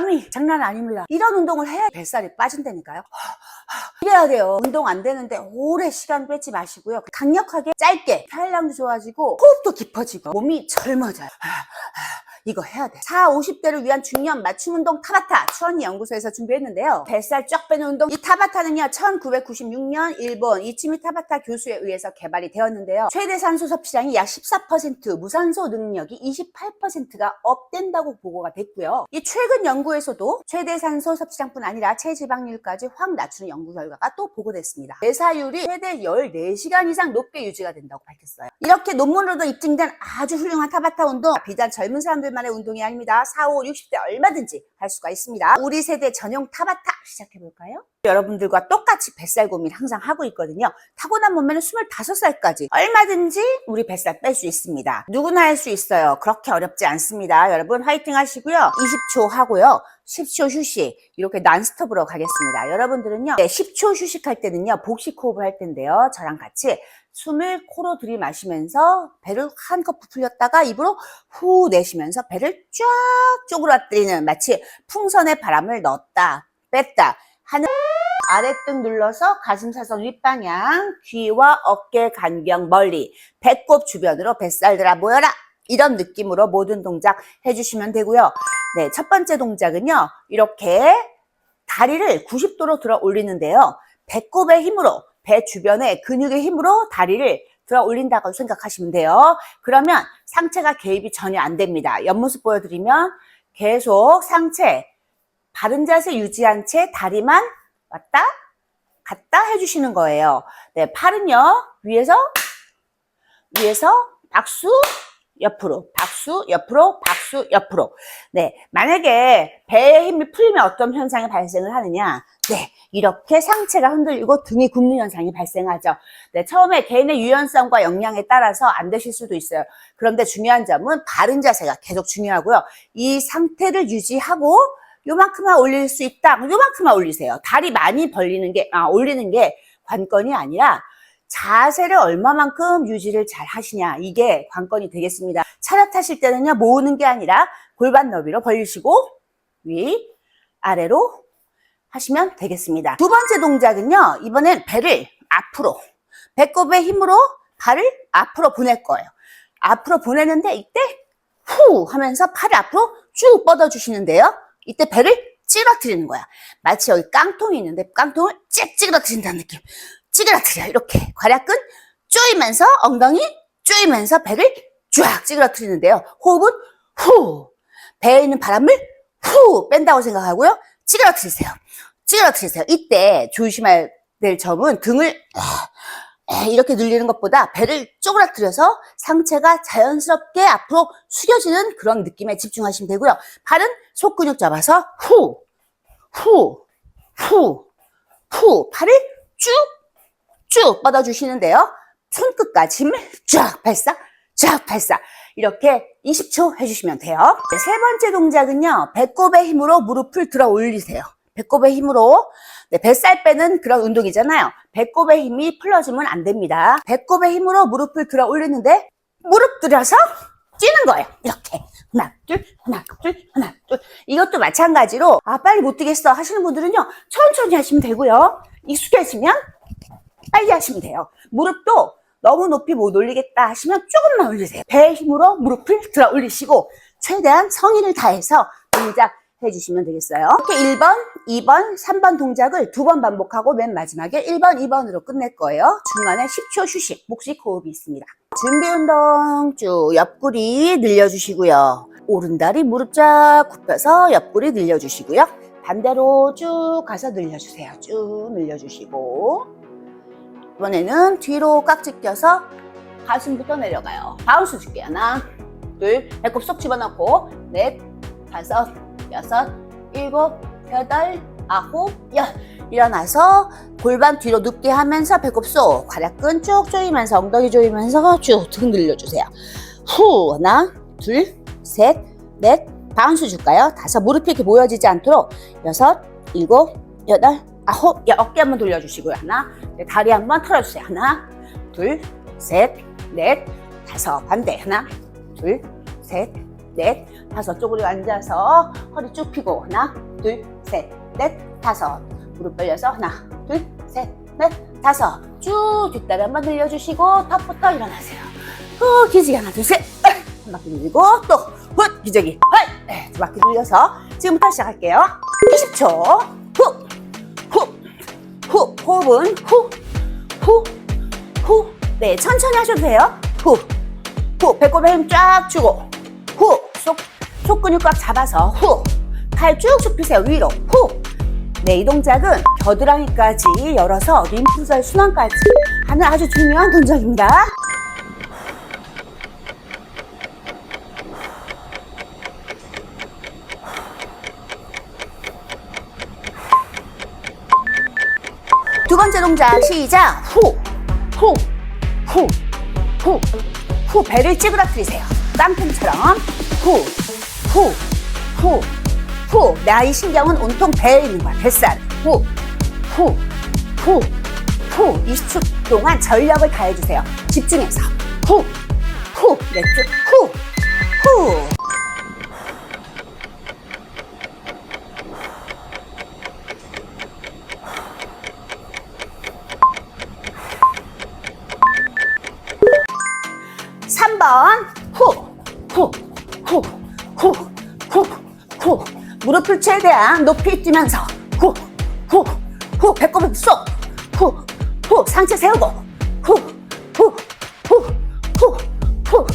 땀이 장난 아닙니다. 이런 운동을 해야 뱃살이 빠진다니까요. 이래야 돼요. 운동 안 되는데 오래 시간 뺏지 마시고요. 강력하게 짧게 혈량도 좋아지고 호흡도 깊어지고 몸이 젊어져요. 이거 해야 돼. 4, 50대를 위한 중년 맞춤 운동 타바타 추언니 연구소에서 준비했는데요. 뱃살 쫙 빼는 운동. 이 타바타는요, 1996년 일본 이치미 타바타 교수에 의해서 개발이 되었는데요. 최대 산소 섭취량이 약 14%, 무산소 능력이 28%가 업된다고 보고가 됐고요. 이 최근 연구에서도 최대 산소 섭취량뿐 아니라 체지방률까지 확 낮추는 연구 결과가 또 보고됐습니다. 뇌사율이 최대 14시간 이상 높게 유지가 된다고 밝혔어요. 이렇게 논문으로도 입증된 아주 훌륭한 타바타 운동, 비단 젊은 사람들 만의 운동이 아닙니다. 4, 5, 60대 얼마든지 할 수가 있습니다. 우리 세대 전용 타바타 시작해볼까요? 여러분들과 똑같이 뱃살 고민 항상 하고 있거든요. 타고난 몸매는 25살까지 얼마든지 우리 뱃살 뺄 수 있습니다. 누구나 할 수 있어요. 그렇게 어렵지 않습니다. 여러분 화이팅 하시고요. 20초 하고요. 10초 휴식 이렇게 난스톱으로 가겠습니다. 여러분들은요. 네, 10초 휴식할 때는요. 복식 호흡을 할 텐데요. 저랑 같이 숨을 코로 들이마시면서 배를 한껏 부풀렸다가 입으로 후 내쉬면서 배를 쫙 쪼그라뜨리는 마치 풍선에 바람을 넣었다 뺐다 하는 아래등 눌러서 가슴 사선 윗방향 귀와 어깨 간격 멀리 배꼽 주변으로 뱃살들아 모여라 이런 느낌으로 모든 동작 해주시면 되고요. 네, 첫 번째 동작은요. 이렇게 다리를 90도로 들어 올리는데요. 배꼽의 힘으로 배 주변의 근육의 힘으로 다리를 들어 올린다고 생각하시면 돼요. 그러면 상체가 개입이 전혀 안 됩니다. 옆모습 보여드리면 계속 상체 바른 자세 유지한 채 다리만 왔다 갔다 해주시는 거예요. 네, 팔은요 위에서 위에서 박수 옆으로 박수 옆으로 박수 옆으로. 네 만약에 배의 힘이 풀리면 어떤 현상이 발생을 하느냐? 네 이렇게 상체가 흔들리고 등이 굽는 현상이 발생하죠. 네 처음에 개인의 유연성과 역량에 따라서 안 되실 수도 있어요. 그런데 중요한 점은 바른 자세가 계속 중요하고요. 이 상태를 유지하고 요만큼만 올릴 수 있다. 요만큼만 올리세요. 다리 많이 벌리는 게 아, 올리는 게 관건이 아니라 자세를 얼마만큼 유지를 잘 하시냐. 이게 관건이 되겠습니다. 차렷하실 때는요 모으는 게 아니라 골반 너비로 벌리시고 위 아래로 하시면 되겠습니다. 두 번째 동작은요 이번엔 배를 앞으로 배꼽의 힘으로 발을 앞으로 보낼 거예요. 앞으로 보내는데 이때 후 하면서 팔을 앞으로 쭉 뻗어 주시는데요. 이때 배를 찌그러뜨리는 거야. 마치 여기 깡통이 있는데 깡통을 찌 찌그러뜨린다는 느낌. 찌그러뜨려 이렇게 괄약근 쪼이면서 엉덩이 쪼이면서 배를 쫙 찌그러뜨리는데요. 호흡은 후 배에 있는 바람을 후 뺀다고 생각하고요. 찌그러뜨리세요. 찌그러뜨리세요. 이때 조심해야 될 점은 등을 이렇게 늘리는 것보다 배를 쪼그라뜨려서 상체가 자연스럽게 앞으로 숙여지는 그런 느낌에 집중하시면 되고요. 팔은 속근육 잡아서 후, 후, 후, 후 팔을 쭉 쭉 뻗어주시는데요. 손끝까지 힘을 쫙 발사, 쫙 발사. 이렇게 20초 해주시면 돼요. 네, 세 번째 동작은요. 배꼽의 힘으로 무릎을 들어 올리세요. 배꼽의 힘으로 네, 뱃살 빼는 그런 운동이잖아요. 배꼽의 힘이 풀어지면 안 됩니다. 배꼽의 힘으로 무릎을 들어 올리는데 무릎 들여서 뛰는 거예요. 이렇게 하나 둘 하나 둘 하나 둘 이것도 마찬가지로 아 빨리 못 뛰겠어 하시는 분들은요 천천히 하시면 되고요. 익숙해지면 빨리 하시면 돼요. 무릎도 너무 높이 못 올리겠다 하시면 조금만 올리세요. 배의 힘으로 무릎을 들어 올리시고 최대한 성의를 다해서 동작 해주시면 되겠어요. 이렇게 1번, 2번, 3번 동작을 두 번 반복하고 맨 마지막에 1번, 2번으로 끝낼 거예요. 중간에 10초 휴식, 목식 호흡이 있습니다. 준비 운동 쭉 옆구리 늘려주시고요. 오른다리 무릎 쫙 굽혀서 옆구리 늘려주시고요. 반대로 쭉 가서 늘려주세요. 쭉 늘려주시고 이번에는 뒤로 깍지 껴서 가슴부터 내려가요. 바운스 줄게요. 하나, 둘, 배꼽 쏙 집어넣고 넷, 다섯, 여섯, 일곱, 여덟, 아홉, 열. 일어나서 골반 뒤로 눕게 하면서 배꼽 쏙 괄약근 쭉 조이면서 엉덩이 조이면서 쭉 등 늘려주세요. 후 하나, 둘, 셋, 넷, 바운스 줄까요? 다섯 무릎이 이렇게 모여지지 않도록 여섯, 일곱, 여덟, 아홉, 야, 어깨 한번 돌려주시고요. 하나, 네, 다리 한번 털어주세요. 하나, 둘, 셋, 넷, 다섯. 반대. 하나, 둘, 셋, 넷, 다섯. 쪼그리고 앉아서 허리 쭉 펴고 하나, 둘, 셋, 넷, 다섯. 무릎 벌려서 하나, 둘, 셋, 넷, 다섯. 쭉 뒷다리 한번 늘려주시고 탑부터 일어나세요. 후, 기지개 하나, 둘, 셋. 한 바퀴 늘리고 또 훗, 기저귀. 헐. 네, 두 바퀴 늘려서 지금부터 시작할게요. 20초. 호흡은 후, 후, 후. 네, 천천히 하셔도 돼요. 후, 후. 배꼽에 힘 쫙 주고 후. 속, 속 근육 꽉 잡아서 후. 팔 쭉쭉 펴세요. 위로. 후. 네, 이 동작은 겨드랑이까지 열어서 림프절 순환까지 하는 아주 중요한 동작입니다. 번째 동작 시작 후, 후, 후, 후, 후 배를 찌그러뜨리세요 깡통처럼 후, 후, 후, 후 나의 신경은 온통 배에 있는 거야 뱃살 후, 후, 후, 후 20초 동안 전력을 다해주세요 집중해서 후, 후 내쭉 후, 후 무릎을 최대한 높이 뛰면서 후, 후, 후. 배꼽을 쏙. 후, 후. 상체 세우고 후, 후, 후, 후, 후,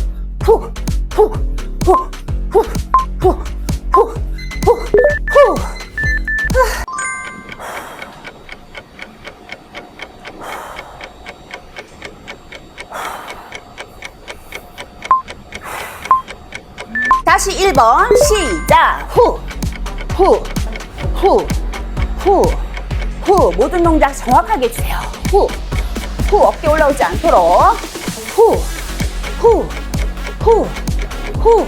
후, 후, 후, 후, 후, 후, 후, 후. 다시 1번 시작 후, 후, 후, 후, 후. 모든 동작 정확하게 해주세요. 후, 후 어깨 올라오지 않도록. 후, 후, 후, 후, 후,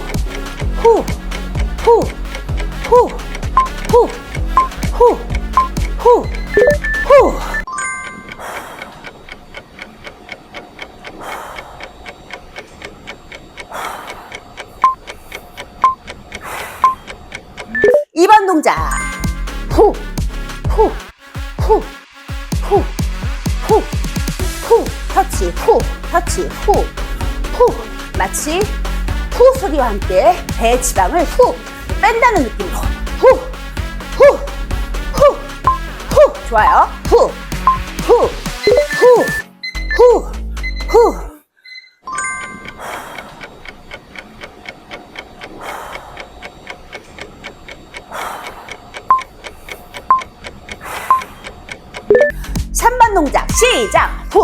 후, 후, 후, 후, 후, 터치, 후, 터치, 후, 후. 마치 후 소리와 함께 배 지방을 후 뺀다는 느낌으로 후, 후, 후, 후. 좋아요. 후, 후, 후, 후, 시작. 후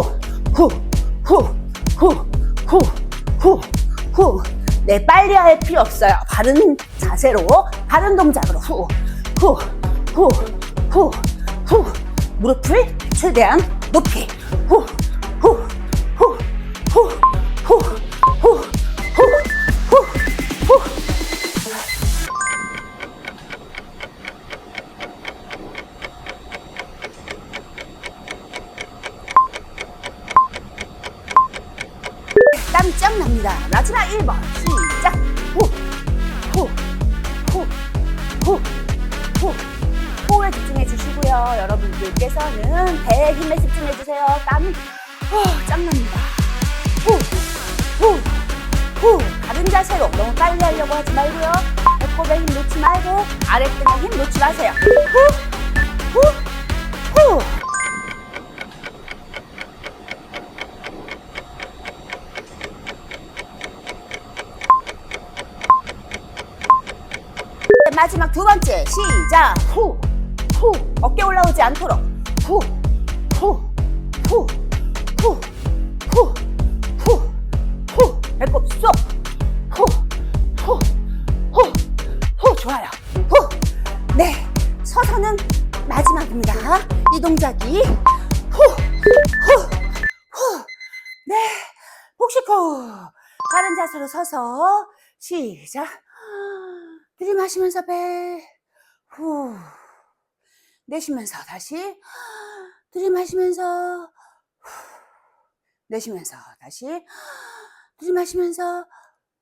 후 후 후 후 후 후. 네 빨리 할 필요 없어요. 바른 자세로 바른 동작으로. 후 후 후 후 후. 무릎을 최대한 높이. 후 땀짱 납니다. 마지막 1번 시작. 후, 후, 후, 후, 후. 호흡에 집중해 주시고요. 여러분들께서는 배에 힘에 집중해 주세요. 땀이 후, 짱 납니다. 후, 후, 후. 바른 자세로 너무 빨리 하려고 하지 말고요. 배꼽에 힘 놓지 말고 아랫등에 힘 놓지 마세요. 후, 후, 마지막 두 번째 시작 후, 후 어깨 올라오지 않도록 후, 후, 후, 후, 후, 후, 후 배꼽 쏙 후, 후, 후, 후 좋아요 후, 네 서서는 마지막입니다 이 동작이 후, 후, 후, 네 복식 후 바른 자세로 서서 시작 들이마시면서 배, 후, 내쉬면서 다시, 들이마시면서, 후, 내쉬면서 다시, 들이마시면서,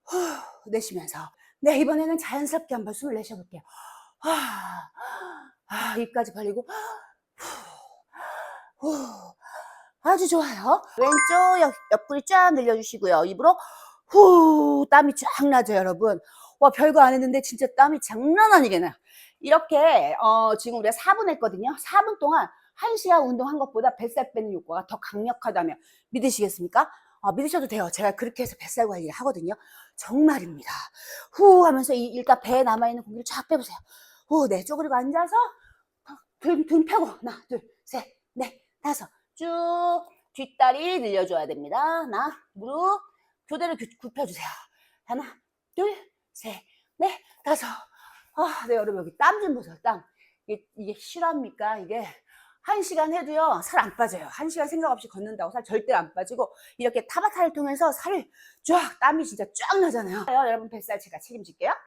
후, 내쉬면서, 네, 이번에는 자연스럽게 한번 숨을 내쉬어볼게요. 아, 아, 입까지 벌리고, 후, 후. 아주 좋아요. 왼쪽 옆, 옆구리 쫙 늘려주시고요. 입으로. 후, 땀이 쫙 나죠, 여러분. 와, 별거 안 했는데 진짜 땀이 장난 아니게 나요. 이렇게, 어, 지금 우리가 4분 했거든요. 4분 동안 1시간 운동한 것보다 뱃살 빼는 효과가 더 강력하다면 믿으시겠습니까? 어, 믿으셔도 돼요. 제가 그렇게 해서 뱃살 관리를 하거든요. 정말입니다. 후 하면서 이, 일단 배에 남아있는 공기를 쫙 빼보세요. 후, 네, 쪼그리고 앉아서 등, 등 펴고 하나, 둘, 셋, 넷, 다섯 쭉 뒷다리 늘려줘야 됩니다. 하나, 무릎 교대로 굽- 굽혀주세요. 하나, 둘, 셋, 넷, 다섯. 아, 네, 여러분 여기 땀 좀 보세요. 땀. 이게, 이게 실화입니까? 이게 한 시간 해도요 살 안 빠져요. 한 시간 생각 없이 걷는다고 살 절대 안 빠지고 이렇게 타바타를 통해서 살을 쫙 땀이 진짜 쫙 나잖아요. 여러분 뱃살 제가 책임질게요.